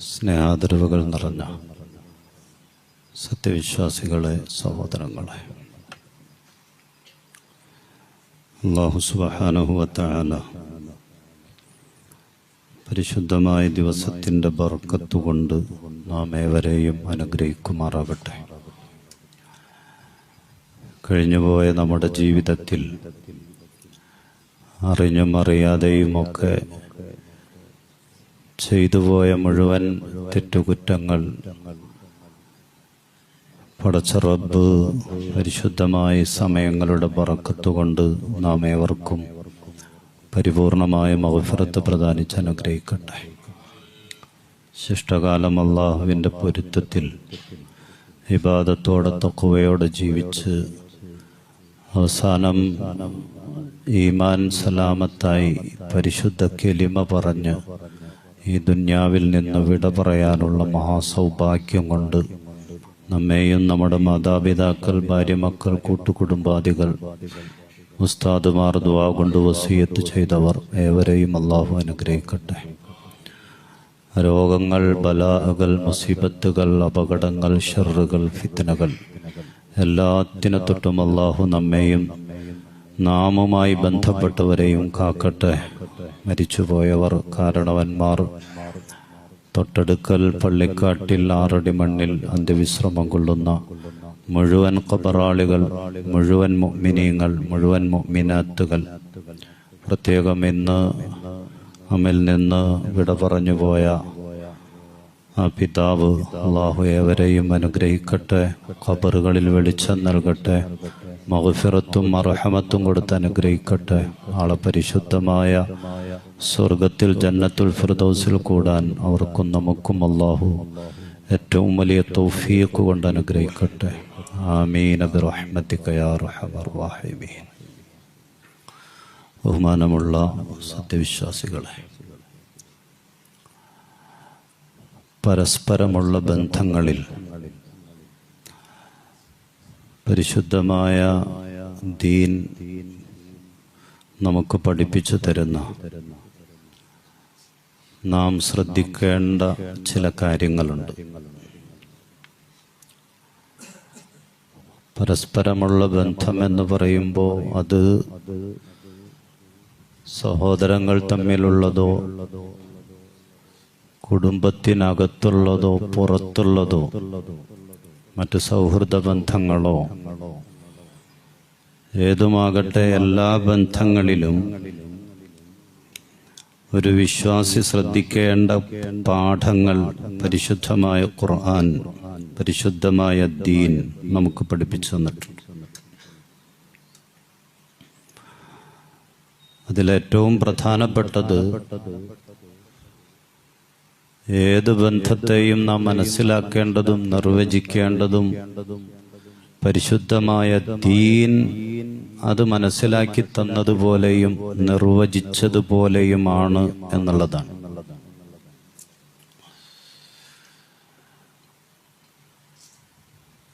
സ്നേഹാദരവുകൾ നിറഞ്ഞ സത്യവിശ്വാസികളെ സഹോദരങ്ങളെ. അള്ളാഹു പരിശുദ്ധമായ ദിവസത്തിന്റെ ബർക്കത്തുകൊണ്ട് നാം ഏവരെയും അനുഗ്രഹിക്കുമാറാകട്ടെ. കഴിഞ്ഞുപോയ നമ്മുടെ ജീവിതത്തിൽ അറിഞ്ഞും അറിയാതെയുമൊക്കെ ചെയ്തുപോയ മുഴുവൻ തെറ്റുകുറ്റങ്ങൾ പടച്ച റബ്ബ് പരിശുദ്ധമായ സമയങ്ങളുടെ പറക്കത്തുകൊണ്ട് നാം ഏവർക്കും പരിപൂർണമായ മഹഫറത്ത് പ്രദാനിച്ച് അനുഗ്രഹിക്കട്ടെ. ശിഷ്ടകാലം അള്ളാഹുവിന്റെ പൊരുത്തത്തിൽ വിവാദത്തോടെ തക്കുവയോടെ ജീവിച്ച് അവസാനം ഈമാൻ സലാമത്തായി പരിശുദ്ധ കെലിമ പറഞ്ഞ് ഈ ദുന്യാവിൽ നിന്ന് വിട പറയാനുള്ള മഹാസൗഭാഗ്യം കൊണ്ട് നമ്മെയും നമ്മുടെ മാതാപിതാക്കൾ ഭാര്യ മക്കൾ കൂട്ടുകുടുംബാദികൾ ഉസ്താദുമാർ ദുവാ കൊണ്ട് വസീയത്ത് ചെയ്തവർ ഏവരെയും അള്ളാഹു അനുഗ്രഹിക്കട്ടെ. രോഗങ്ങൾ ബലാഹകൾ മുസീബത്തുകൾ അപകടങ്ങൾ ഷെറുകൾ ഫിത്തനകൾ എല്ലാത്തിനെ തൊട്ടും അള്ളാഹു നമ്മെയും നാമുമായി ബന്ധപ്പെട്ടവരെയും കാക്കട്ടെ. മരിച്ചുപോയവർ കാരണവന്മാർ. തൊട്ടടുക്കൽ പള്ളിക്കാട്ടിൽ ആറടി മണ്ണിൽ അന്ത്യവിശ്രമം കൊള്ളുന്ന മുഴുവൻ കബറാളികൾ മുഴുവൻ മുഅ്മിനീങ്ങൾ മുഴുവൻ മുഅ്മിനാത്തുകൾ. പ്രത്യേകം ഇന്ന് അമ്മിൽ നിന്ന് വിട പറഞ്ഞു പോയ ആ പിതാവ് അള്ളാഹു ഏവരെയും അനുഗ്രഹിക്കട്ടെ ഖബറുകളിൽ വെളിച്ചം നൽകട്ടെ മഹഫിറത്തും അർഹമത്തും കൊടുത്ത് അനുഗ്രഹിക്കട്ടെ. ആളെ പരിശുദ്ധമായ സ്വർഗത്തിൽ ജന്നത്തുൽ ഫിർദൗസിൽ കൂടാൻ അവർക്കും നമുക്കും അള്ളാഹു ഏറ്റവും വലിയ തൗഫീഖ് കൊണ്ട് അനുഗ്രഹിക്കട്ടെ. ആമീൻ. ബഹുമാനമുള്ള സത്യവിശ്വാസികളെ പരസ്പരമുള്ള ബന്ധങ്ങളിൽ. പരിശുദ്ധമായ ദീൻ നമുക്ക് പഠിപ്പിച്ചു തരുന്ന നാം ശ്രദ്ധിക്കേണ്ട ചില കാര്യങ്ങളുണ്ട്. പരസ്പരമുള്ള ബന്ധം എന്ന് പറയുമ്പോൾ അത് സഹോദരങ്ങൾ തമ്മിലുള്ളതോ കുടുംബത്തിനകത്തുള്ളതോ പുറത്തുള്ളതോ മറ്റു സൗഹൃദ ബന്ധങ്ങളോ ഏതുമാകട്ടെ എല്ലാ ബന്ധങ്ങളിലും ഒരു വിശ്വാസി ശ്രദ്ധിക്കേണ്ട പാഠങ്ങൾ പരിശുദ്ധമായ ഖുർആൻ പരിശുദ്ധമായ ദീൻ നമുക്ക് പഠിപ്പിച്ചു തന്നിട്ടുണ്ട്. അതിലേറ്റവും പ്രധാനപ്പെട്ടത് ഏത് ബന്ധത്തെയും നാം മനസ്സിലാക്കേണ്ടതും നിർവചിക്കേണ്ടതും പരിശുദ്ധമായ ദീൻ അത് മനസ്സിലാക്കി തന്നതുപോലെയും നിർവചിച്ചതുപോലെയുമാണ് എന്നുള്ളതാണ്.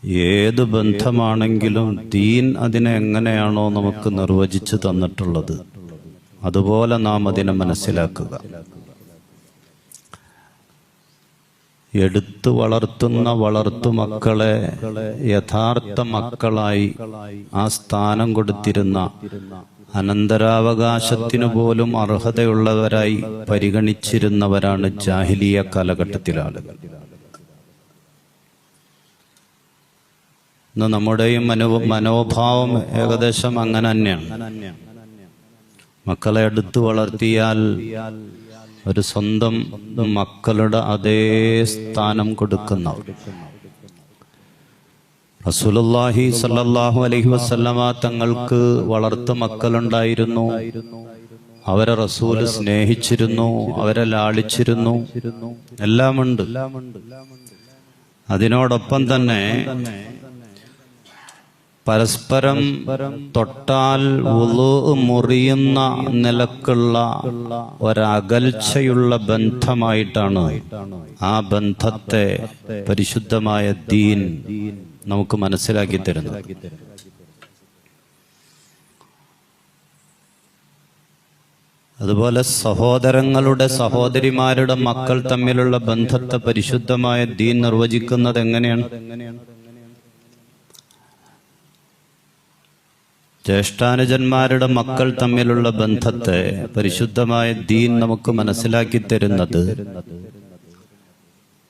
ഏത് ബന്ധമാണെങ്കിലും ദീൻ അതിനെ എങ്ങനെയാണോ നമുക്ക് നിർവചിച്ചു തന്നിട്ടുള്ളത് അതുപോലെ നാം അതിനെ മനസ്സിലാക്കുക. എടുത്തു വളർത്തുന്ന വളർത്തു മക്കളെ യഥാർത്ഥ മക്കളായി ആ സ്ഥാനം കൊടുത്തിരുന്ന അനന്തരാവകാശത്തിനു പോലും അർഹതയുള്ളവരായി പരിഗണിച്ചിരുന്നവരാണ് ജാഹിലിയ കാലഘട്ടത്തിലെ ആളുകൾ ഇന്ന് നമ്മുടെയും മനോ മനോഭാവം ഏകദേശം അങ്ങനെ തന്നെയാണ്. മക്കളെ എടുത്തു വളർത്തിയാൽ ഒരു സ്വന്തം മക്കളുടെ അതേ സ്ഥാനം കൊടുക്കുന്ന റസൂലുള്ളാഹി സല്ലല്ലാഹു അലൈഹി വസല്ലമ തങ്ങൾക്ക് വളർത്തു മക്കളുണ്ടായിരുന്നു. അവരെ റസൂൽ സ്നേഹിച്ചിരുന്നു അവരെ ലാളിച്ചിരുന്നു. എല്ലാമുണ്ട്. അതിനോടൊപ്പം തന്നെ പരസ്പരം തൊട്ടാൽ മുറിയുന്ന നിലക്കുള്ള ഒരകൽച്ചയുള്ള ബന്ധമായിട്ടാണ് ആ ബന്ധത്തെ പരിശുദ്ധമായ ദീൻ നമുക്ക് മനസ്സിലാക്കി തരുന്നത്. അതുപോലെ സഹോദരങ്ങളുടെ സഹോദരിമാരുടെ മക്കൾ തമ്മിലുള്ള ബന്ധത്തെ പരിശുദ്ധമായ ദീൻ നിർവചിക്കുന്നത് എങ്ങനെയാണ്? ജ്യേഷ്ഠാനുജന്മാരുടെ മക്കൾ തമ്മിലുള്ള ബന്ധത്തെ പരിശുദ്ധമായ ദീൻ നമുക്ക് മനസ്സിലാക്കി തരുന്നത്.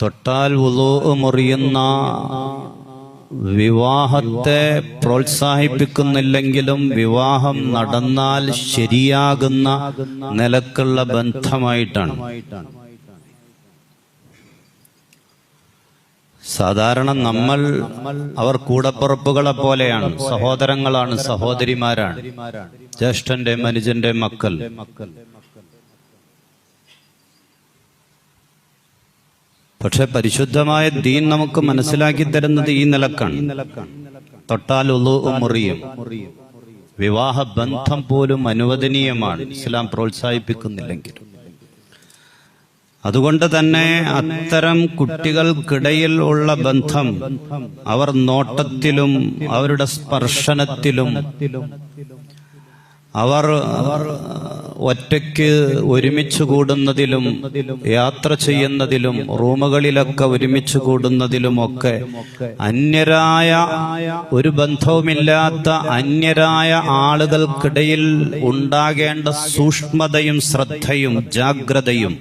തൊട്ടാൽ ഉളു മുറിയുന്ന വിവാഹത്തെ പ്രോത്സാഹിപ്പിക്കുന്നില്ലെങ്കിലും വിവാഹം നടന്നാൽ ശരിയാകുന്ന നിലക്കുള്ള ബന്ധമായിട്ടാണ്. സാധാരണ നമ്മൾ അവർ കൂടപ്പുറപ്പുകളെ പോലെയാണ് സഹോദരങ്ങളാണ് സഹോദരിമാരാണ് ജ്യേഷ്ഠന്റെ മനുജന്റെ മക്കൾ. പക്ഷെ പരിശുദ്ധമായ ദീൻ നമുക്ക് മനസ്സിലാക്കി തരുന്നത് ഈ നിലക്കാണ്. തൊട്ടാൽ മുറിയും. വിവാഹ ബന്ധം പോലും അനുവദനീയമാണ് ഇസ്ലാം പ്രോത്സാഹിപ്പിക്കുന്നില്ലെങ്കിൽ. അതുകൊണ്ട് തന്നെ അത്തരം കുട്ടികൾക്കിടയിൽ ഉള്ള ബന്ധം അവർ നോട്ടത്തിലും അവരുടെ സ്പർശനത്തിലും അവർ ഒറ്റയ്ക്ക് ഒരുമിച്ച് കൂടുന്നതിലും യാത്ര ചെയ്യുന്നതിലും റൂമുകളിലൊക്കെ ഒരുമിച്ച് കൂടുന്നതിലും ഒക്കെ അന്യരായ ഒരു ബന്ധവുമില്ലാത്ത അന്യരായ ആളുകൾക്കിടയിൽ ഉണ്ടാകേണ്ട സൂക്ഷ്മതയും ശ്രദ്ധയും ജാഗ്രതയും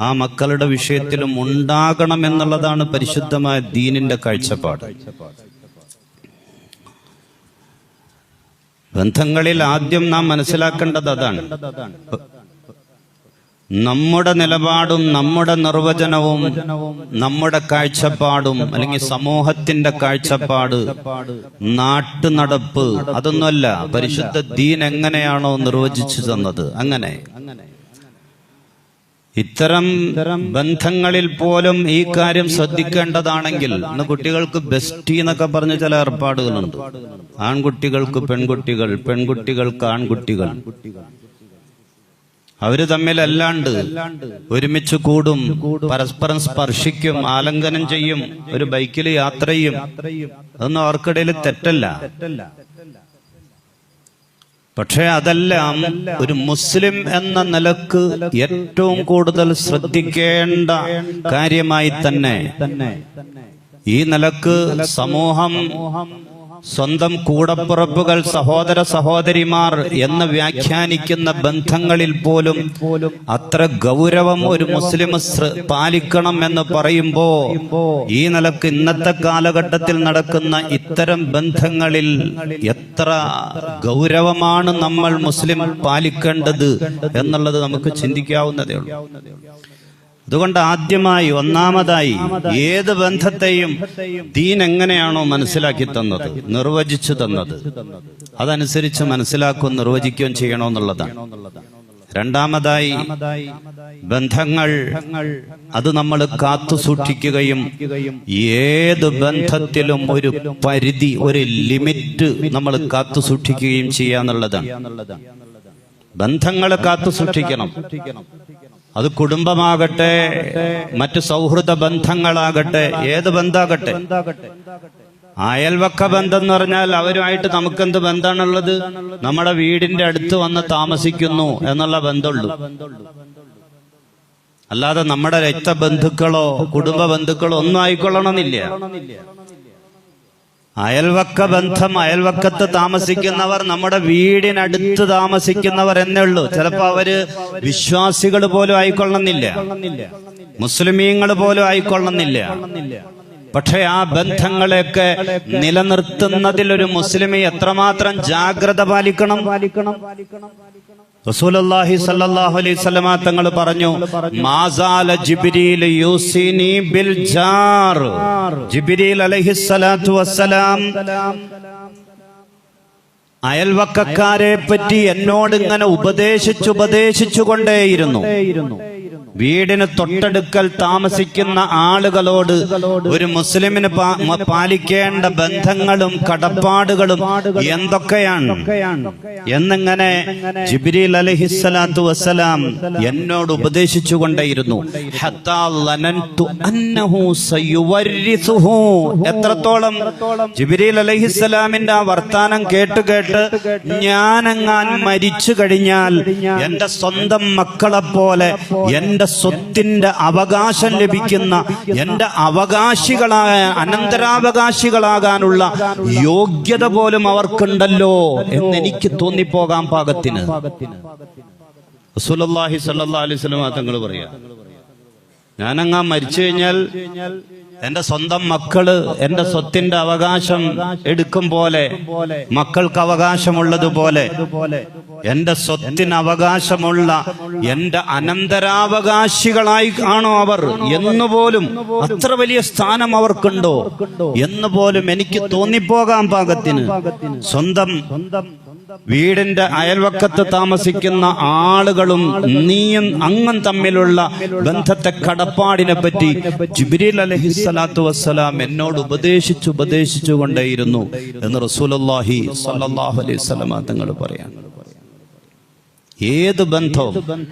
ആ മക്കളുടെ വിഷയത്തിലും ഉണ്ടാകണമെന്നുള്ളതാണ് പരിശുദ്ധമായ ദീനിന്റെ കാഴ്ചപ്പാട്. ബന്ധങ്ങളിൽ ആദ്യം നാം മനസ്സിലാക്കേണ്ടത് അതാണ്. നമ്മുടെ നിലപാടും നമ്മുടെ നിർവചനവും നമ്മുടെ കാഴ്ചപ്പാടും അല്ലെങ്കിൽ സമൂഹത്തിന്റെ കാഴ്ചപ്പാട് നാട്ടു നടപ്പ് അതൊന്നുമല്ല. പരിശുദ്ധ ദീൻ എങ്ങനെയാണോ നിർവചിച്ചു തന്നത്. അങ്ങനെ. ഇത്തരം ബന്ധങ്ങളിൽ പോലും ഈ കാര്യം ശ്രദ്ധിക്കേണ്ടതാണെങ്കിൽ ഇന്ന് കുട്ടികൾക്ക് ബെസ്റ്റി എന്നൊക്കെ പറഞ്ഞ ചില ഏർപ്പാടുകളുണ്ട്. ആൺകുട്ടികൾക്ക് പെൺകുട്ടികൾ പെൺകുട്ടികൾക്ക് ആൺകുട്ടികൾ. അവർ തമ്മിലല്ലാണ്ട് ഒരുമിച്ച് കൂടും പരസ്പരം സ്പർശിക്കും ആലങ്കനം ചെയ്യും ഒരു ബൈക്കിൽ യാത്ര ചെയ്യും. അതൊന്നും അവർക്കിടയിൽ തെറ്റല്ല. പക്ഷേ അതെല്ലാം ഒരു മുസ്ലിം എന്ന നിലയ്ക്ക് ഏറ്റവും കൂടുതൽ ശ്രദ്ധിക്കേണ്ട കാര്യമായി തന്നെ. ഈ നിലയ്ക്ക് സമൂഹം സ്വന്തം കൂടപ്പുറപ്പുകൾ സഹോദര സഹോദരിമാർ എന്ന് വ്യാഖ്യാനിക്കുന്ന ബന്ധങ്ങളിൽ പോലും അത്ര ഗൗരവം ഒരു മുസ്ലിം പാലിക്കണം എന്ന് പറയുമ്പോ ഈ നിലയ്ക്ക് ഇന്നത്തെ കാലഘട്ടത്തിൽ നടക്കുന്ന ഇത്തരം ബന്ധങ്ങളിൽ എത്ര ഗൗരവമാണ് നമ്മൾ മുസ്ലിം പാലിക്കേണ്ടത് എന്നുള്ളത് നമുക്ക് ചിന്തിക്കാവുന്നതേ ഉള്ളൂ. അതുകൊണ്ട് ആദ്യമായി ഒന്നാമതായി ഏത് ബന്ധത്തെയും ദീൻ എങ്ങനെയാണോ മനസ്സിലാക്കി തന്നത് നിർവചിച്ചു തന്നത് അതനുസരിച്ച് മനസ്സിലാക്കുകയും നിർവചിക്കുകയും ചെയ്യണമെന്നുള്ളതാണ്. രണ്ടാമതായി ബന്ധങ്ങൾ അത് നമ്മൾ കാത്തു സൂക്ഷിക്കുകയും ഏത് ബന്ധത്തിലും ഒരു പരിധി ഒരു ലിമിറ്റ് നമ്മൾ കാത്തു സൂക്ഷിക്കുകയും ചെയ്യാന്നുള്ളതാണ്. ബന്ധങ്ങൾ കാത്തു സൂക്ഷിക്കണം. അത് കുടുംബമാകട്ടെ മറ്റു സൗഹൃദ ബന്ധങ്ങളാകട്ടെ ഏത് ബന്ധാകട്ടെ. അയൽവക്ക ബന്ധം എന്ന് പറഞ്ഞാൽ അവരുമായിട്ട് നമുക്കെന്ത് ബന്ധമാണുള്ളത് നമ്മുടെ വീടിന്റെ അടുത്ത് വന്ന് താമസിക്കുന്നു എന്നുള്ള ബന്ധമുള്ളൂ. അല്ലാതെ നമ്മുടെ രക്തബന്ധുക്കളോ കുടുംബ ബന്ധുക്കളോ ഒന്നും ആയിക്കൊള്ളണമെന്നില്ല. അയൽവക്ക ബന്ധം അയൽവക്കത്ത് താമസിക്കുന്നവർ നമ്മുടെ വീടിനടുത്ത് താമസിക്കുന്നവർ എന്നേ ഉള്ളൂ. ചിലപ്പോ അവർ വിശ്വാസികൾ പോലും ആയിക്കൊള്ളണമെന്നില്ല. മുസ്ലിമീങ്ങൾ പോലും ആയിക്കൊള്ളണമെന്നില്ല. പക്ഷെ ആ ബന്ധങ്ങളെയൊക്കെ നിലനിർത്തുന്നതിൽ ഒരു മുസ്ലിമി എത്രമാത്രം ജാഗ്രത പാലിക്കണം പാലിക്കണം? റസൂലുള്ളാഹി സല്ലല്ലാഹു അലൈഹി വസല്ലമ തങ്ങൾ പറഞ്ഞു മാസാല ജിബ്രീൽ യൂസിനി ബിൽ ജാർ. ജിബ്രീൽ അലൈഹിസ്സലാത്തു വസ്സലാം അയൽവക്കക്കാരെ പറ്റി എന്നോട് ഇങ്ങനെ ഉപദേശിച്ചു ഉപദേശിച്ചു കൊണ്ടേയിരുന്നു. വീടിന് തൊട്ടടുക്കൽ താമസിക്കുന്ന ആളുകളോട് ഒരു മുസ്ലിമിന് പാലിക്കേണ്ട ബന്ധങ്ങളും കടപ്പാടുകളും എന്തൊക്കെയാണ് എന്നിങ്ങനെ ജിബ്രീൽ അലഹിസ്സലാത്തു വസ്സലാം എന്നോട് ഉപദേശിച്ചു കൊണ്ടേയിരുന്നു. എത്രത്തോളം ജിബ്രീൽ അലഹിസ്സലാമിന്റെ ആ വർത്താനം കേട്ട് കേട്ട് ഞാനെങ്ങാൻ മരിച്ചു കഴിഞ്ഞാൽ എന്റെ സ്വന്തം മക്കളെ പോലെ എന്റെ സ്വത്തിന്റെ അവകാശം ലഭിക്കുന്ന എന്റെ അവകാശികളായ അനന്തരാവകാശികളാകാനുള്ള യോഗ്യത പോലും അവർക്കുണ്ടല്ലോ എന്ന് എനിക്ക് തോന്നിപ്പോകാൻ പാകത്തിന്. അലൈഹി തങ്ങൾ പറയാ ഞാനങ്ങാ മരിച്ചു കഴിഞ്ഞാൽ എന്റെ സ്വന്തം മക്കൾ എന്റെ സ്വത്തിന്റെ അവകാശം എടുക്കും പോലെ മക്കൾക്ക് അവകാശമുള്ളതുപോലെ എന്റെ സ്വത്തിന് അവകാശമുള്ള എന്റെ അനന്തരാവകാശികളായി ആണോ അവർ എന്നുപോലും അത്ര വലിയ സ്ഥാനം അവർക്കുണ്ടോ എന്നുപോലും എനിക്ക് തോന്നിപ്പോകാൻ പാകത്തിന്. സ്വന്തം വീടിന്റെ അയൽവക്കത്ത് താമസിക്കുന്ന ആളുകളും നീയും അങ്ങും തമ്മിലുള്ള ബന്ധത്തെ കടപ്പാടിനെ പറ്റി ജിബ്രീൽ അലഹിസ്സലാത്തു വസ്സലാം എന്നോട് ഉപദേശിച്ചു ഉപദേശിച്ചു കൊണ്ടേയിരുന്നു എന്ന് റസൂലുള്ളാഹി സ്വല്ലല്ലാഹു അലൈഹി വസല്ലമ തങ്ങൾ പറയാൻ. ഏത് ബന്ധവും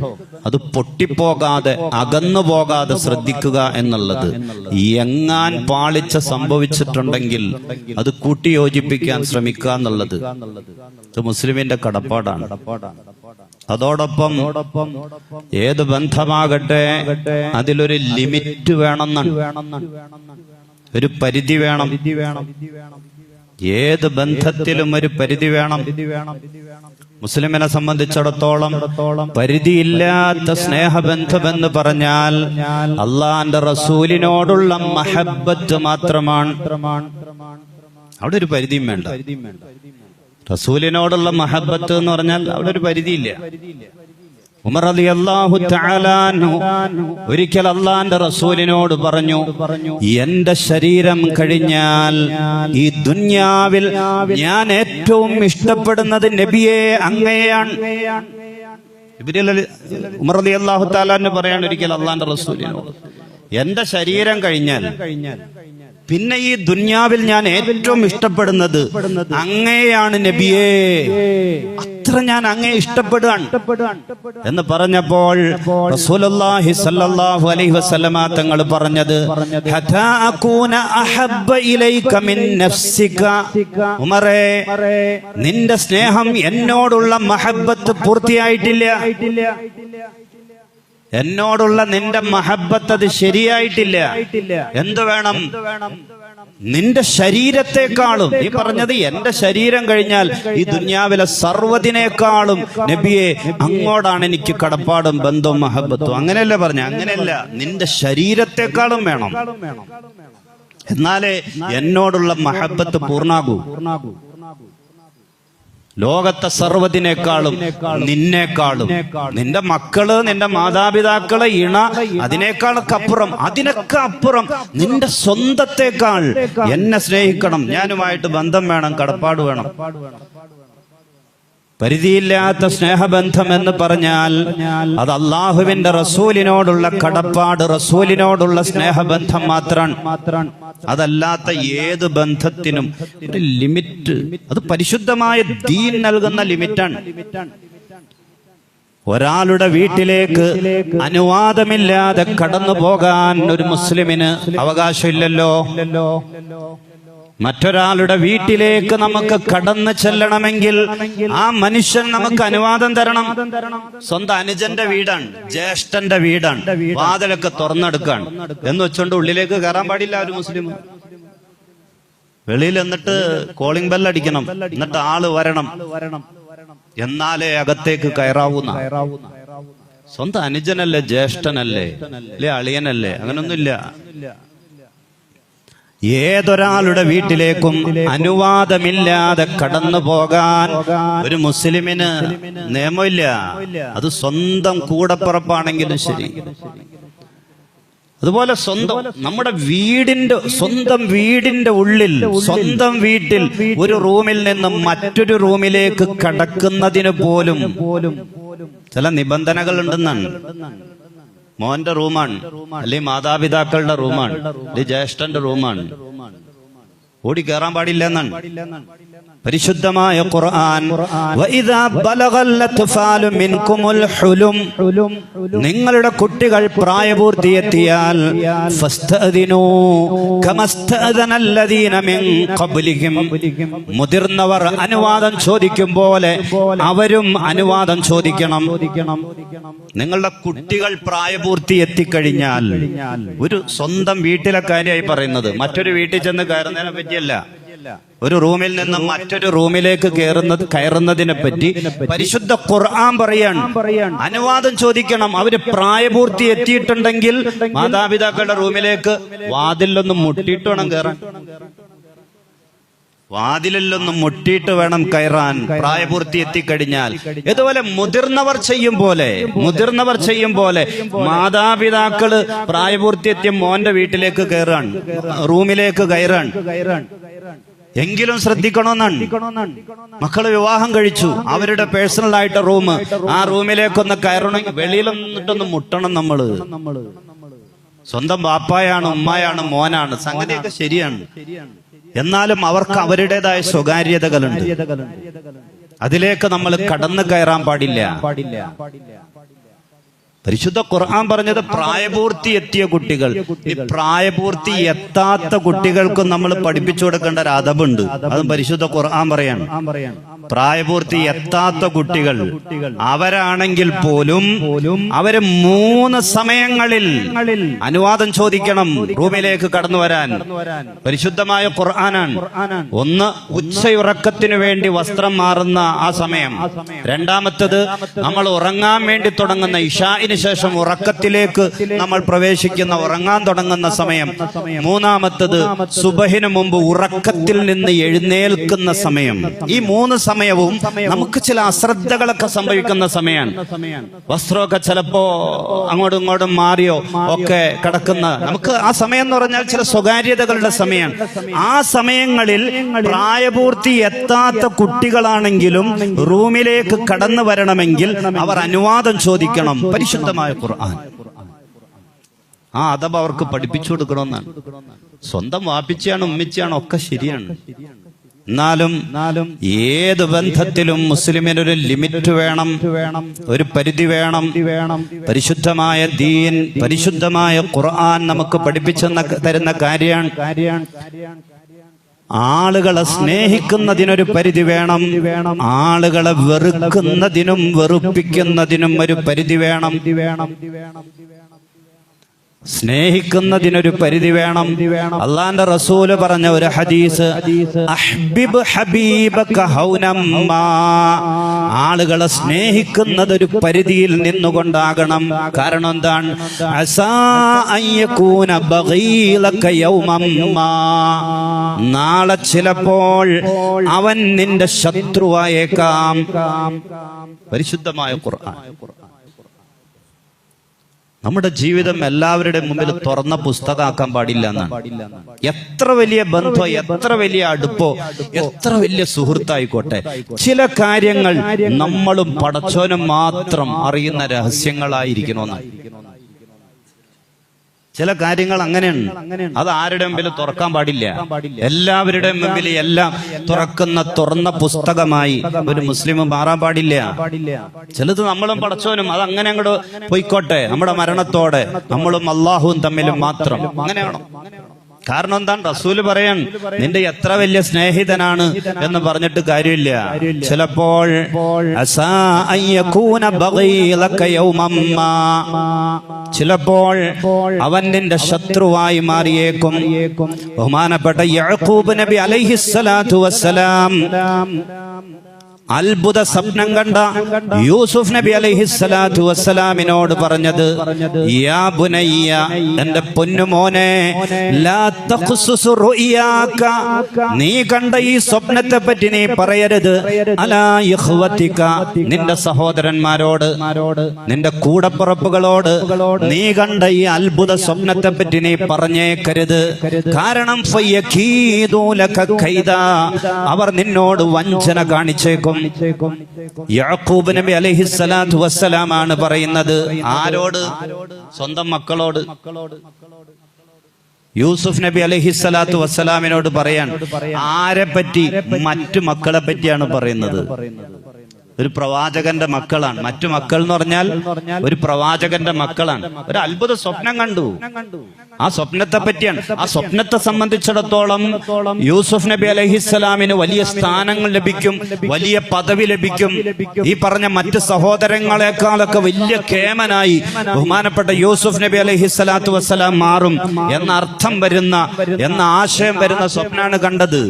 അത് പൊട്ടിപ്പോകാതെ അകന്നു പോകാതെ ശ്രദ്ധിക്കുക എന്നുള്ളത്. എങ്ങാൻ പാളിച്ച സംഭവിച്ചിട്ടുണ്ടെങ്കിൽ അത് കൂട്ടിയോജിപ്പിക്കാൻ ശ്രമിക്കുക എന്നുള്ളത്. ഇത് മുസ്ലിമിന്റെ കടപ്പാടാണ്. അതോടൊപ്പം ഏത് ബന്ധമാകട്ടെ അതിലൊരു ലിമിറ്റ് വേണമെന്നാണ്. ഒരു പരിധി വേണം. ഏത് ബന്ധത്തിലും ഒരു പരിധി വേണം. മുസ്ലിമിനെ സംബന്ധിച്ചിടത്തോളം പരിധിയില്ലാത്ത സ്നേഹബന്ധമെന്ന് പറഞ്ഞാൽ അള്ളാന്റെ റസൂലിനോടുള്ള മഹബത്ത് മാത്രമാണ്. അവിടെ ഒരു പരിധിയും വേണ്ട. റസൂലിനോടുള്ള മഹബത്ത് എന്ന് പറഞ്ഞാൽ അവിടെ ഒരു പരിധിയില്ല. ഉമർ ഒരിക്കൽ അള്ളാന്റെ റസൂലിനോട് പറഞ്ഞു എന്റെ ശരീരം കഴിഞ്ഞാൽ ഈ ദുന്യാവിൽ ഞാൻ ഏറ്റവും ഇഷ്ടപ്പെടുന്നത് നബിയെ അങ്ങയാണ് ഉമർ അലി അള്ളാഹു താലാന്ന് പറയാണ് ഒരിക്കൽ അള്ളാന്റെ റസൂലിനോട് എന്റെ ശരീരം കഴിഞ്ഞാൽ പിന്നെ ഈ ദുന്യാവിൽ ഞാൻ ഏറ്റവും ഇഷ്ടപ്പെടുന്നത് അങ്ങേയാണ് നബിയേ. അത്ര ഞാൻ അങ്ങേ ഇഷ്ടപ്പെടുകയാണ് എന്ന് പറഞ്ഞപ്പോൾ അലൈഹി വസല്ലമ തങ്ങൾ പറഞ്ഞത് നിന്റെ സ്നേഹം എന്നോടുള്ള മഹബത്ത് പൂർത്തിയായിട്ടില്ല. എന്നോടുള്ള നിന്റെ മഹബത്ത് അത് ശരിയായിട്ടില്ല. എന്ത് വേണം? നിന്റെ ശരീരത്തെക്കാളും ഈ പറഞ്ഞത് എന്റെ ശരീരം കഴിഞ്ഞാൽ ഈ ദുന്യാവിലെ സർവതിനേക്കാളും നബിയെ അങ്ങോടാണ് എനിക്ക് കടപ്പാടും ബന്ധവും മഹബത്തും. അങ്ങനെയല്ല പറഞ്ഞ? അങ്ങനെയല്ല. നിന്റെ ശരീരത്തെക്കാളും വേണം. എന്നാലേ എന്നോടുള്ള മഹബത്ത് പൂർണാകൂ. ലോകത്തെ സർവതിനേക്കാളും നിന്നേക്കാളും. നിന്റെ മക്കൾ നിന്റെ മാതാപിതാക്കളെ ഇണ അതിനേക്കാളൊക്കെ അപ്പുറം അതിനൊക്കെ അപ്പുറം. നിന്റെ സ്വന്തത്തെക്കാൾ എന്നെ സ്നേഹിക്കണം. ഞാനുമായിട്ട് ബന്ധം വേണം കടപ്പാട് വേണം. പരിധിയില്ലാത്ത സ്നേഹബന്ധം എന്ന് പറഞ്ഞാൽ അത് അള്ളാഹുവിന്റെ റസൂലിനോടുള്ള കടപ്പാട് റസൂലിനോടുള്ള സ്നേഹബന്ധം മാത്രം അതല്ലാത്ത ഏത് ബന്ധത്തിനും ഒരു ലിമിറ്റ്. അത് പരിശുദ്ധമായ ദീൻ നൽകുന്ന ലിമിറ്റാണ്. ഒരാളുടെ വീട്ടിലേക്ക് അനുവാദമില്ലാതെ കടന്നു പോകാൻ ഒരു മുസ്ലിമിന് അവകാശമില്ലല്ലോ? മറ്റൊരാളുടെ വീട്ടിലേക്ക് നമുക്ക് കടന്നു ചെല്ലണമെങ്കിൽ ആ മനുഷ്യൻ നമുക്ക് അനുവാദം തരണം. സ്വന്തം അനുജന്റെ വീടാണ് ജ്യേഷ്ഠന്റെ വീടാണ് വാതിലൊക്കെ തുറന്നെടുക്കാണ് എന്ന് വെച്ചോണ്ട് ഉള്ളിലേക്ക് കയറാൻ പാടില്ല ഒരു മുസ്ലിം. വെളിയിൽ എന്നിട്ട് കോളിംഗ് ബെൽ അടിക്കണം എന്നിട്ട് ആൾ വരണം. എന്നാലേ അകത്തേക്ക് കയറാവുന്ന. സ്വന്തം അനുജനല്ലേ ജ്യേഷ്ഠനല്ലേ അല്ലെ അളിയനല്ലേ അങ്ങനൊന്നുമില്ല. ഏതൊരാളുടെ വീട്ടിലേക്കും അനുവാദമില്ലാതെ കടന്നു പോകാൻ ഒരു മുസ്ലിമിന് നിയമമില്ല. അത് സ്വന്തം കൂടപ്പുറപ്പാണെങ്കിലും ശരി. അതുപോലെ സ്വന്തം നമ്മുടെ വീടിന്റെ സ്വന്തം വീടിന്റെ ഉള്ളിൽ സ്വന്തം വീട്ടിൽ ഒരു റൂമിൽ നിന്നും മറ്റൊരു റൂമിലേക്ക് കടക്കുന്നതിന് പോലും ചില നിബന്ധനകൾ ഉണ്ടെന്നാണ് മോന്റെ റൂമാണ് അല്ലെങ്കിൽ മാതാപിതാക്കളുടെ റൂമാണ് അല്ലെങ്കിൽ ജ്യേഷ്ഠന്റെ റൂമാണ്. ഓടി കയറാൻ പാടില്ല എന്നാണ് പരിശുദ്ധമായ ഖുർആൻ നിങ്ങളുടെ കുട്ടികൾ പ്രായപൂർത്തിയെത്തിയാൽ മുതിർന്നവർ അനുവാദം ചോദിക്കും പോലെ അവരും അനുവാദം ചോദിക്കണം. നിങ്ങളുടെ കുട്ടികൾ പ്രായപൂർത്തി എത്തിക്കഴിഞ്ഞാൽ ഒരു സ്വന്തം വീട്ടിലെ കാര്യമായി പറയുന്നത്. മറ്റൊരു വീട്ടിൽ ചെന്ന് കയറുന്നതിനെ പറ്റിയല്ല. ഒരു റൂമിൽ നിന്നും മറ്റൊരു റൂമിലേക്ക് കയറുന്നത് കയറുന്നതിനെ പറ്റി പരിശുദ്ധ ഖുർആൻ പറയാണ്. അനുവാദം ചോദിക്കണം. അവർ പ്രായപൂർത്തി എത്തിയിട്ടുണ്ടെങ്കിൽ മാതാപിതാക്കളുടെ റൂമിലേക്ക് വാതിലൊന്നും മുട്ടിയിട്ട് വേണം കയറാൻ. വാതിലിലൊന്നും മുട്ടിയിട്ട് വേണം കയറാൻ. പ്രായപൂർത്തി എത്തിക്കഴിഞ്ഞാൽ. ഇതുപോലെ മുതിർന്നവർ ചെയ്യും പോലെ. മുതിർന്നവർ ചെയ്യും പോലെ. മാതാപിതാക്കൾ പ്രായപൂർത്തി എത്തിയ മോന്റെ വീട്ടിലേക്ക് കയറാൻ. റൂമിലേക്ക് കയറാൻ. എങ്കിലും ശ്രദ്ധിക്കണമെന്നാണ്. മക്കൾ വിവാഹം കഴിച്ചു. അവരുടെ പേഴ്സണൽ ആയിട്ട് റൂം. ആ റൂമിലേക്കൊന്ന് കയറണമെങ്കിൽ വെളിയിൽ നിന്നിട്ടൊന്ന് മുട്ടണം നമ്മൾ. സ്വന്തം ബാപ്പായാണ് ഉമ്മായാണ് മോനാണ്. സംഗതിയൊക്കെ ശരിയാണ്. എന്നാലും അവർക്ക് അവരുടേതായ സ്വകാര്യതകളുണ്ട്. അതിലേക്ക് നമ്മൾ കടന്നു കയറാൻ പാടില്ല. പരിശുദ്ധ ഖുർആൻ പറഞ്ഞത് പ്രായപൂർത്തി എത്തിയ കുട്ടികൾ. ഈ പ്രായപൂർത്തി എത്താത്ത കുട്ടികൾക്കും നമ്മൾ പഠിപ്പിച്ചു കൊടുക്കേണ്ട ഒരു അതബുണ്ട്. അതും പരിശുദ്ധ ഖുർആൻ പറയാണ്. പ്രായപൂർത്തി എത്താത്ത കുട്ടികൾ. അവരാണെങ്കിൽ പോലും അവർ മൂന്ന് സമയങ്ങളിൽ അനുവാദം ചോദിക്കണം റൂമിലേക്ക് കടന്നു വരാൻ. പരിശുദ്ധമായ ഖുർആനാണ്. ഒന്ന് ഉച്ചയുറക്കത്തിനു വേണ്ടി വസ്ത്രം മാറുന്ന ആ സമയം. രണ്ടാമത്തത് നമ്മൾ ഉറങ്ങാൻ വേണ്ടി തുടങ്ങുന്ന ഇഷായിന് ശേഷം ഉറക്കത്തിലേക്ക് നമ്മൾ പ്രവേശിക്കുന്ന ഉറങ്ങാൻ തുടങ്ങുന്ന സമയം. മൂന്നാമത്തത് സുബഹിന് മുമ്പ് ഉറക്കത്തിൽ നിന്ന് എഴുന്നേൽക്കുന്ന സമയം. ഈ മൂന്ന് സമയവും നമുക്ക് ചില അശ്രദ്ധകളൊക്കെ സംഭവിക്കുന്ന സമയമാണ് വസ്ത്രമൊക്കെ ചിലപ്പോ അങ്ങോട്ടും ഇങ്ങോട്ടും മാറിയോ ഒക്കെ കിടക്കുന്ന നമുക്ക് ആ സമയം എന്ന് പറഞ്ഞാൽ ചില സ്വകാര്യതകളുടെ സമയമാണ് ആ സമയങ്ങളിൽ പ്രായപൂർത്തി എത്താത്ത കുട്ടികളാണെങ്കിലും റൂമിലേക്ക് കടന്നു വരണമെങ്കിൽ അവർ അനുവാദം ചോദിക്കണം. പരിശുദ്ധമായ ഖുർആൻ. ആ അതബ് അവർക്ക് പഠിപ്പിച്ചു കൊടുക്കണമെന്നാണ്. സ്വന്തം വാപ്പിച്ചാണ് ഉമ്മിച്ചാണ് ഒക്കെ ശരിയാണ്. എന്നാലും ഏത് ബന്ധത്തിലും മുസ്ലിമിന് ഒരു ലിമിറ്റ് വേണം ഒരു പരിധി വേണം. പരിശുദ്ധമായ ദീൻ പരിശുദ്ധമായ ഖുർആൻ നമുക്ക് പഠിപ്പിച്ചെന്ന തരുന്ന കാര്യമാണ് ആളുകളെ സ്നേഹിക്കുന്നതിനൊരു പരിധി വേണം. ആളുകളെ വെറുക്കുന്നതിനും വെറുപ്പിക്കുന്നതിനും ഒരു പരിധി വേണം. വേണം. സ്നേഹിക്കുന്നതിനൊരു പരിധി വേണം. അള്ളാന്റെ റസൂൽ പറഞ്ഞ ഒരു ഹദീസ് അഹ്ബിബ് ഹബീബക. ആളുകളെ സ്നേഹിക്കുന്നത് ഒരു പരിധിയിൽ നിന്നുകൊണ്ടാകണം. കാരണം എന്താണ്. നാളെ ചിലപ്പോൾ അവൻ നിന്റെ ശത്രുവായേക്കാം. പരിശുദ്ധമായ ഖുർആൻ. നമ്മുടെ ജീവിതം എല്ലാവരുടെ മുമ്പിൽ തുറന്ന പുസ്തകമാക്കാൻ പാടില്ല എന്നാണ്. എത്ര വലിയ ബന്ധോ എത്ര വലിയ അടുപ്പോ എത്ര വലിയ സുഹൃത്തായിക്കോട്ടെ. ചില കാര്യങ്ങൾ നമ്മളും പടച്ചോനും മാത്രം അറിയുന്ന രഹസ്യങ്ങളായിരിക്കണമെന്നാണ് ചില കാര്യങ്ങൾ അങ്ങനെയാണ് അത് ആരുടെ മുമ്പിൽ തുറക്കാൻ പാടില്ല. എല്ലാവരുടെ മുമ്പിൽ എല്ലാം തുറക്കുന്ന തുറന്ന പുസ്തകമായി ഒരു മുസ്ലിം മാറാൻ പാടില്ല. ചിലത് നമ്മളും പടച്ചോനും അത് അങ്ങനെ അങ്ങോട്ട് പോയിക്കോട്ടെ. നമ്മുടെ മരണത്തോടെ നമ്മളും അള്ളാഹുവും തമ്മിലും മാത്രം. അങ്ങനെയാണോ? കാരണം എന്താണ്? റസൂൽ പറയാൻ നിന്റെ എത്ര വലിയ സ്നേഹിതനാണ് എന്ന് പറഞ്ഞിട്ട് കാര്യമില്ല. ചിലപ്പോൾ. ചിലപ്പോൾ അവൻ നിന്റെ ശത്രുവായി മാറിയേക്കും. ബഹുമാനപ്പെട്ട യഹൂബ് നബി അലൈഹിസ്സലാത്തു വസ്സലാം. അത്ഭുത സ്വപ്നം കണ്ട യൂസുഫ് നബി അലൈഹിസ്സലാത്തു വസ്സലാമിനോട് പറഞ്ഞത് യാ ബുനയ്യ എന്റെ പൊന്നുമോനെ നീ കണ്ട ഈ സ്വപ്നത്തെ പറ്റി നീ പറയരുത് അലാഹുവത്തിക്ക നിന്റെ സഹോദരന്മാരോട് നിന്റെ കൂടപ്പുറപ്പുകളോട് നീ കണ്ട ഈ അത്ഭുത സ്വപ്നത്തെ പറ്റി നീ പറഞ്ഞേക്കരുത് കാരണം. അവർ നിന്നോട് വഞ്ചന കാണിച്ചേക്കും യാക്കൂബ് നബി അലഹിസ്സലാത്തു വസ്സലാമാണ് പറയുന്നത്. ആരോട്? സ്വന്തം മക്കളോട്. യൂസുഫ് നബി അലഹി സ്വലാത്തു വസ്സലാമിനോട് പറയാൻ. ആരെ പറ്റി മറ്റു മക്കളെ പറ്റിയാണ് പറയുന്നത്. ഒരു പ്രവാചകന്റെ മക്കളാണ്. മറ്റു മക്കൾ എന്ന് പറഞ്ഞാൽ ഒരു പ്രവാചകന്റെ മക്കളാണ്. ഒരു അത്ഭുത സ്വപ്നം കണ്ടു. ആ സ്വപ്നത്തെ പറ്റിയാണ്. ആ സ്വപ്നത്തെ സംബന്ധിച്ചിടത്തോളം യൂസുഫ് നബി അലഹിസ്സലാമിന് വലിയ സ്ഥാനങ്ങൾ ലഭിക്കും വലിയ പദവി ലഭിക്കും. ഈ പറഞ്ഞ മറ്റ് സഹോദരങ്ങളെക്കാളൊക്കെ വലിയ കേമനായി ബഹുമാനപ്പെട്ട യൂസുഫ് നബി അലഹിസ്സലാത്തു വസ്സലാം മാറും എന്ന അർത്ഥം വരുന്ന എന്ന ആശയം വരുന്ന സ്വപ്നമാണ് കണ്ടത്.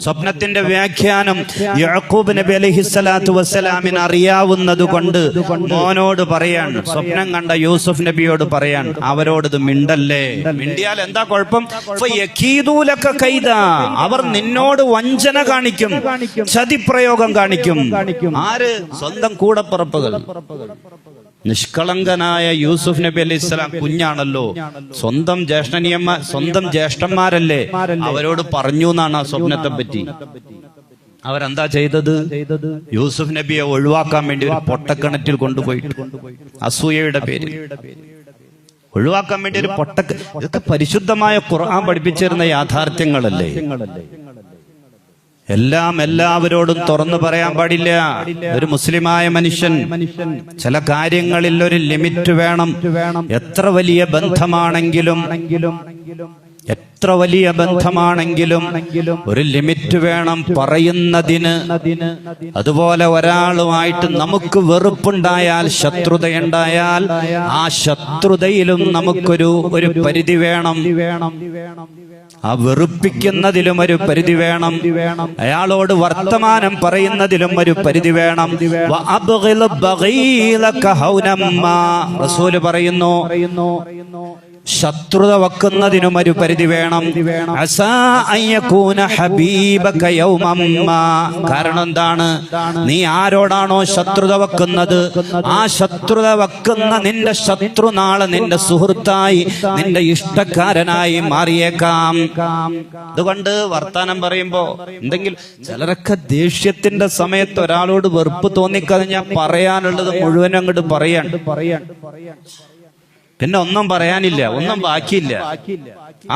സ്വപ്നത്തിന്റെ വ്യാഖ്യാനം യാക്കൂബ് നബി അലഹിസ്സലാത്തു വസ്സലാമിന് അറിയാവുന്നത് കൊണ്ട് മോനോട് പറയാണ്. സ്വപ്നം കണ്ട യൂസുഫ് നബിയോട് പറയാണ്. അവരോട് ഇത് മിണ്ടല്ലേ? മിണ്ടിയാൽ എന്താ കുഴപ്പം? കൈത. അവർ നിന്നോട് വഞ്ചന കാണിക്കും. ചതിപ്രയോഗം കാണിക്കും. ആര്? സ്വന്തം കൂടപ്പുറപ്പുകൾ. നിഷ്കളങ്കനായ യൂസുഫ് നബി അലൈഹി ഇസ്ലാം കുഞ്ഞാണല്ലോ. സ്വന്തം ജ്യേഷ്ഠനിയമ്മ സ്വന്തം ജ്യേഷ്ഠന്മാരല്ലേ? അവരോട് പറഞ്ഞു എന്നാണ് ആ സ്വപ്നത്തെ പറ്റി. അവരെന്താ ചെയ്തത്? യൂസുഫ് നബിയെ ഒഴിവാക്കാൻ വേണ്ടി ഒരു പൊട്ടക്കിണറ്റിൽ കൊണ്ടുപോയി അസൂയയുടെ പേര് ഒഴിവാക്കാൻ വേണ്ടി ഒരു പൊട്ടക്ക് ഇതൊക്കെ പരിശുദ്ധമായ ഖുർആൻ പഠിപ്പിച്ചിരുന്ന യാഥാർത്ഥ്യങ്ങളല്ലേ? എല്ലാം എല്ലാവരോടും തുറന്നു പറയാൻ പാടില്ല. ഒരു മുസ്ലിമായ മനുഷ്യൻ ചില കാര്യങ്ങളിൽ ഒരു ലിമിറ്റ് വേണം. എത്ര വലിയ ബന്ധമാണെങ്കിലും എത്ര വലിയ ബന്ധമാണെങ്കിലും ഒരു ലിമിറ്റ് വേണം പറയുന്നതിന്. അതുപോലെ ഒരാളുമായിട്ട് നമുക്ക് വെറുപ്പുണ്ടായാൽ ശത്രുതയുണ്ടായാൽ ആ ശത്രുതയിലും നമുക്കൊരു ഒരു പരിധി വേണം. ആ വെറുപ്പിക്കുന്നതിലും ഒരു പരിധി വേണം. അയാളോട് വർത്തമാനം പറയുന്നതിലും ഒരു പരിധി വേണം. റസൂൽ പറയുന്നു ശത്രുത വെക്കുന്നതിനും ഒരു പരിധി വേണം. കാരണം എന്താണ്? നീ ആരോടാണോ ശത്രുത വെക്കുന്നത്? ആ ശത്രുത വെക്കുന്ന നിന്റെ ശത്രു നാളെ നിന്റെ സുഹൃത്തായി നിന്റെ ഇഷ്ടക്കാരനായി മാറിയേക്കാം. അതുകൊണ്ട് വർത്താനം പറയുമ്പോ എന്തെങ്കിലും ചിലരൊക്കെ ദേഷ്യത്തിന്റെ സമയത്ത് ഒരാളോട് വെറുപ്പ് തോന്നിക്കഴിഞ്ഞാൽ പറയാനുള്ളത് മുഴുവനും അങ്ങോട്ട് പറയാൻ പിന്നെ ഒന്നും പറയാനില്ല ഒന്നും ബാക്കിയില്ല.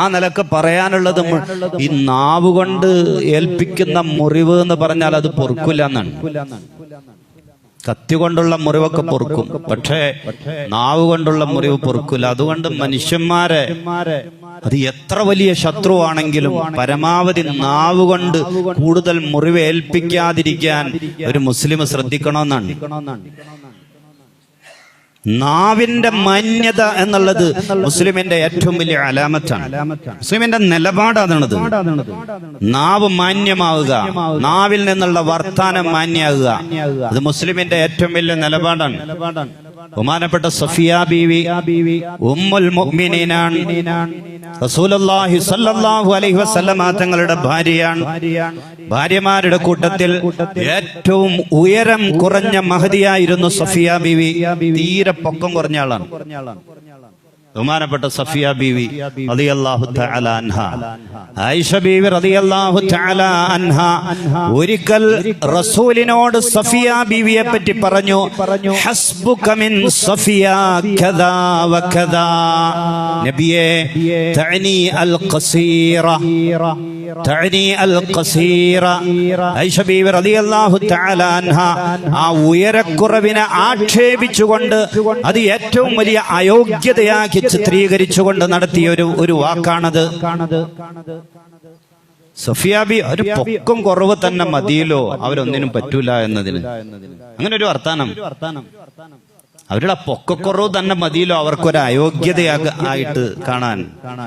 ആ നിലയ്ക്ക് പറയാനുള്ളത് ഈ നാവ് കൊണ്ട് ഏൽപ്പിക്കുന്ന മുറിവ് എന്ന് പറഞ്ഞാൽ അത് പൊറുക്കില്ല എന്നാണ്. കത്തി കൊണ്ടുള്ള മുറിവൊക്കെ പൊറുക്കും. പക്ഷേ നാവ് കൊണ്ടുള്ള മുറിവ് പൊറുക്കില്ല. അതുകൊണ്ട് മനുഷ്യന്മാരെ അത് എത്ര വലിയ ശത്രുവാണെങ്കിലും പരമാവധി നാവ് കൊണ്ട് കൂടുതൽ മുറിവേൽപ്പിക്കാതിരിക്കാൻ ഒരു മുസ്ലിം ശ്രദ്ധിക്കണമെന്നാണ്. നാവിന്റെ മാന്യത എന്നുള്ളത് മുസ്ലിമിന്റെ ഏറ്റവും വലിയ അലാമത്താണ്. മുസ്ലിമിന്റെ നിലപാട് അതാണത് നാവ് മാന്യമാവുക. നാവിൽ നിന്നുള്ള വർത്താനം മാന്യാകുക അത് മുസ്ലിമിന്റെ ഏറ്റവും വലിയ നിലപാടാണ്. ബഹുമാനപ്പെട്ട സഫിയ ബീവി ഉമ്മുൽ മുഅ്മിനീനാണ്. റസൂലുള്ളാഹി സ്വല്ലല്ലാഹു അലൈഹി വസല്ലമ തങ്ങളുടെ ഭാര്യയാണ്. ഭാര്യമാരുടെ കൂട്ടത്തിൽ ഏറ്റവും ഉയരം കുറഞ്ഞ മഹതിയായിരുന്നു സഫിയ ബീവി. തീരെ പൊക്കം കുറഞ്ഞ ആളാണ്. ബഹുമാനപ്പെട്ട സഫിയ ബീവി റളിയല്ലാഹു തആല അൻഹ. ആയിഷ ബീവി റളിയല്ലാഹു തആല അൻഹ. ഒരിക്കൽ റസൂലിനോട് സഫിയ ബീവിയെ പറ്റി പറഞ്ഞു ഹസ്ബുക മിൻ സഫിയ കദാ വകദാ നബിയേ തഅനി അൽ ഖസീറ. തഅനി അൽ ഖസീറ ആയിഷ ബീവി റളിയല്ലാഹു തആല അൻഹ ആ ഉയരക്കുറവിനെ ആക്ഷേപിച്ചുകൊണ്ട് അത് ഏറ്റവും വലിയ അയോഗ്യതയാക്കി ചിത്രീകരിച്ചുകൊണ്ട് നടത്തിയ ഒരു ഒരു വാക്കാണത്. സഫിയാബി ഒരു പൊക്കം കുറവ് തന്നെ മതിയല്ലോ. അവരൊന്നിനും പറ്റൂല എന്നതിന്. അങ്ങനെ ഒരു വർത്താനം. അവരുടെ പൊക്കക്കുറവ് തന്നെ മതിയിലോ അവർക്കൊരു അയോഗ്യതയാക ആയിട്ട് കാണാൻ.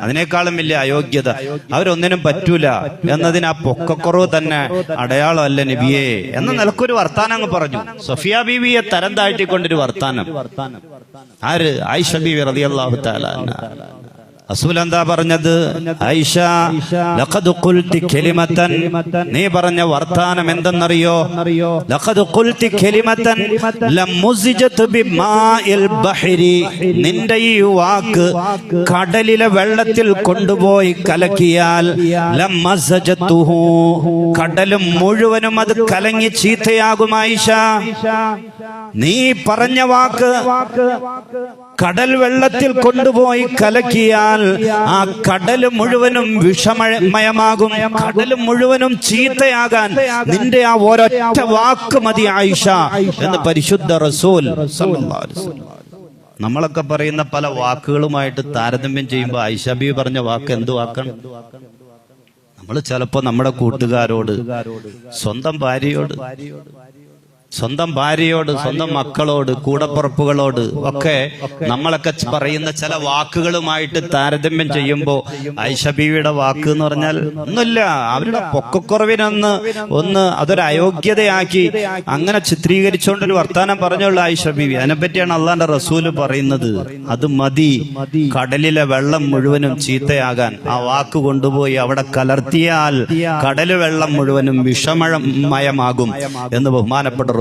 അതിനേക്കാളും വലിയ അയോഗ്യത. അവരൊന്നിനും പറ്റൂല എന്നതിന് ആ പൊക്കക്കുറവ് തന്നെ അടയാളമല്ല നബിയേ എന്ന നിലക്കൊരു വർത്താനം അങ്ങ് പറഞ്ഞു. സഫിയ ബീവിയെ തരം താഴ്ത്തിക്കൊണ്ടൊരു വർത്താനം. ആര്? ആയിഷ ബീവി റളിയല്ലാഹു തആല അൻഹ. റസൂൽ എന്താ പറഞ്ഞത്? ഐഷ ലഖദ് ഖുൽതി കലിമതൻ നീ പറഞ്ഞ വർത്താനം എന്തെന്നറിയോ? ലഖദ് ഖുൽതി കലിമതൻ ലമുസിജത് ബിമാഇൽ ബഹരി. നിന്റെ ഈ വാക്ക് കടലിലെ വെള്ളത്തിൽ കൊണ്ടുപോയി കലക്കിയാൽ ലമസജതുഹു. കടലും മുഴുവനും അത് കലങ്ങി ചീത്തയാകും ആയിഷ നീ പറഞ്ഞ വാക്ക് കടൽ വെള്ളത്തിൽ കൊണ്ടുപോയി കലക്കിയാൽ ആ കടൽ മുഴുവനും വിഷമയമാകും കടൽ മുഴുവനും ചീത്തയാകാൻ നിന്റെ ആ ഒരൊറ്റ വാക്ക് മതി ആയിഷ എന്ന് പരിശുദ്ധ റസൂൽ. നമ്മളൊക്കെ പറയുന്ന പല വാക്കുകളുമായിട്ട് താരതമ്യം ചെയ്യുമ്പോൾ ഐഷബി പറഞ്ഞ വാക്ക് എന്ത് വാക്കാണ് നമ്മൾ ചിലപ്പോ നമ്മുടെ കൂട്ടുകാരോട് സ്വന്തം ഭാര്യയോട് സ്വന്തം ഭാര്യയോട് സ്വന്തം മക്കളോട് കൂടപ്പുറപ്പുകളോട് ഒക്കെ നമ്മളൊക്കെ പറയുന്ന ചില വാക്കുകളുമായിട്ട് താരതമ്യം ചെയ്യുമ്പോൾ ഐഷബീവിയുടെ വാക്ക് എന്ന് പറഞ്ഞാൽ ഒന്നുമില്ല. അവരുടെ പൊക്കക്കുറവിനൊന്ന് ഒന്ന് അതൊരു അയോഗ്യതയാക്കി അങ്ങനെ ചിത്രീകരിച്ചുകൊണ്ടൊരു വർത്താനം പറഞ്ഞുള്ള ഐഷബീവി അതിനെപ്പറ്റിയാണ് അള്ളാന്റെ റസൂൽ പറയുന്നത്. അത് മതി. കടലിലെ വെള്ളം മുഴുവനും ചീത്തയാകാൻ. ആ വാക്ക് കൊണ്ടുപോയി അവിടെ കലർത്തിയാൽ കടൽ വെള്ളം മുഴുവനും വിഷമയമാകും എന്ന് ബഹുമാനപ്പെട്ട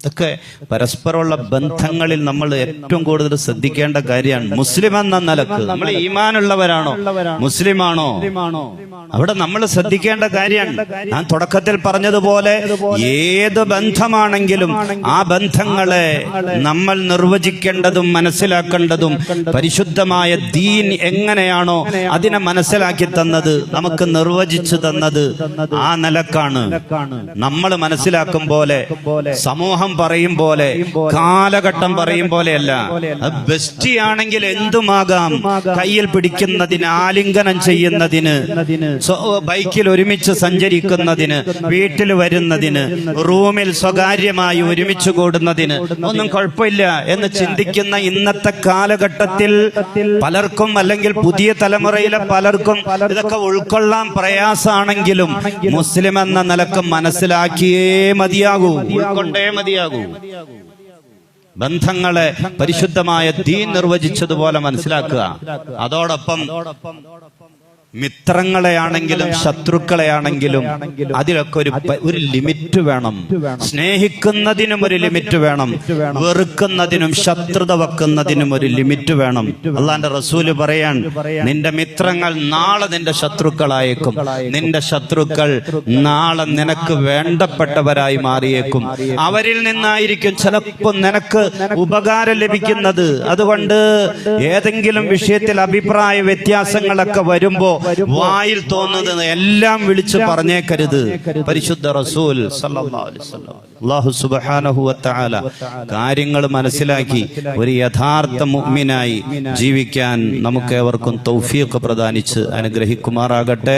ഇതൊക്കെ പരസ്പരമുള്ള ബന്ധങ്ങളിൽ നമ്മൾ ഏറ്റവും കൂടുതൽ ശ്രദ്ധിക്കേണ്ട കാര്യമാണ്. മുസ്ലിം എന്ന നിലയ്ക്ക് നമ്മൾ ഈമാനുള്ളവരാണോ? മുസ്ലിമാണോ? അവിടെ നമ്മൾ ശ്രദ്ധിക്കേണ്ട കാര്യമാണ്. ഞാൻ തുടക്കത്തിൽ പറഞ്ഞതുപോലെ ഏത് ബന്ധമാണെങ്കിലും ആ ബന്ധങ്ങളെ നമ്മൾ നിർവചിക്കേണ്ടതും മനസ്സിലാക്കേണ്ടതും പരിശുദ്ധമായ ദീൻ എങ്ങനെയാണോ അതിനെ മനസ്സിലാക്കി തന്നത് നമുക്ക് നിർവചിച്ചു തന്നത് ആ നിലക്കാണ്. നമ്മൾ മനസ്സിലാക്കും പോലെ സമൂഹം പറയും പോലെ കാലഘട്ടം പറയും പോലെയല്ല. ബെസ്റ്റിയാണെങ്കിൽ ബെസ്റ്റ് ആണെങ്കിൽ എന്തുമാകാം? കയ്യിൽ പിടിക്കുന്നതിന് ആലിംഗനം ചെയ്യുന്നതിന് ബൈക്കിൽ ഒരുമിച്ച് സഞ്ചരിക്കുന്നതിന് വീട്ടിൽ വരുന്നതിന് റൂമിൽ സ്വകാര്യമായി ഒരുമിച്ച് കൂടുന്നതിന് ഒന്നും കുഴപ്പമില്ല എന്ന് ചിന്തിക്കുന്ന ഇന്നത്തെ കാലഘട്ടത്തിൽ പലർക്കും അല്ലെങ്കിൽ പുതിയ തലമുറയിലെ പലർക്കും ഇതൊക്കെ ഉൾക്കൊള്ളാൻ പ്രയാസാണെങ്കിലും മുസ്ലിം എന്ന നിലയ്ക്ക് മനസ്സിലാക്കിയേ മതിയാകൂ. ഉൾക്കൊണ്ടേ മതിയാകൂ. ബന്ധങ്ങളെ പരിശുദ്ധമായ തീ നിർവചിച്ചതുപോലെ മനസ്സിലാക്കുക. അതോടൊപ്പം മിത്രങ്ങളെയാണെങ്കിലും ശത്രുക്കളെയാണെങ്കിലും അതിലൊക്കെ ഒരു ഒരു ലിമിറ്റ് വേണം. സ്നേഹിക്കുന്നതിനും ഒരു ലിമിറ്റ് വേണം. വെറുക്കുന്നതിനും ശത്രുത വെക്കുന്നതിനും ഒരു ലിമിറ്റ് വേണം. അള്ളാന്റെ റസൂൽ പറയാൻ നിന്റെ മിത്രങ്ങൾ നാളെ നിന്റെ ശത്രുക്കളായേക്കും. നിന്റെ ശത്രുക്കൾ നാളെ നിനക്ക് വേണ്ടപ്പെട്ടവരായി മാറിയേക്കും. അവരിൽ നിന്നായിരിക്കും ചിലപ്പോൾ നിനക്ക് ഉപകാരം ലഭിക്കുന്നത്. അതുകൊണ്ട് ഏതെങ്കിലും വിഷയത്തിൽ അഭിപ്രായ വ്യത്യാസങ്ങളൊക്കെ വരുമ്പോ വായിൽ തോന്നുന്നത് എല്ലാം വിളിച്ച് പറഞ്ഞേക്കരുത്. പരിശുദ്ധ റസൂൽ വ തആല കാര്യങ്ങൾ മനസ്സിലാക്കി ഒരു യഥാർത്ഥ മുഗ്മിനായി ജീവിക്കാൻ നമുക്ക് നമുക്കേവർക്കും തൗഫീഖ് പ്രദാനിച്ച് അനുഗ്രഹിക്കുമാറാകട്ടെ.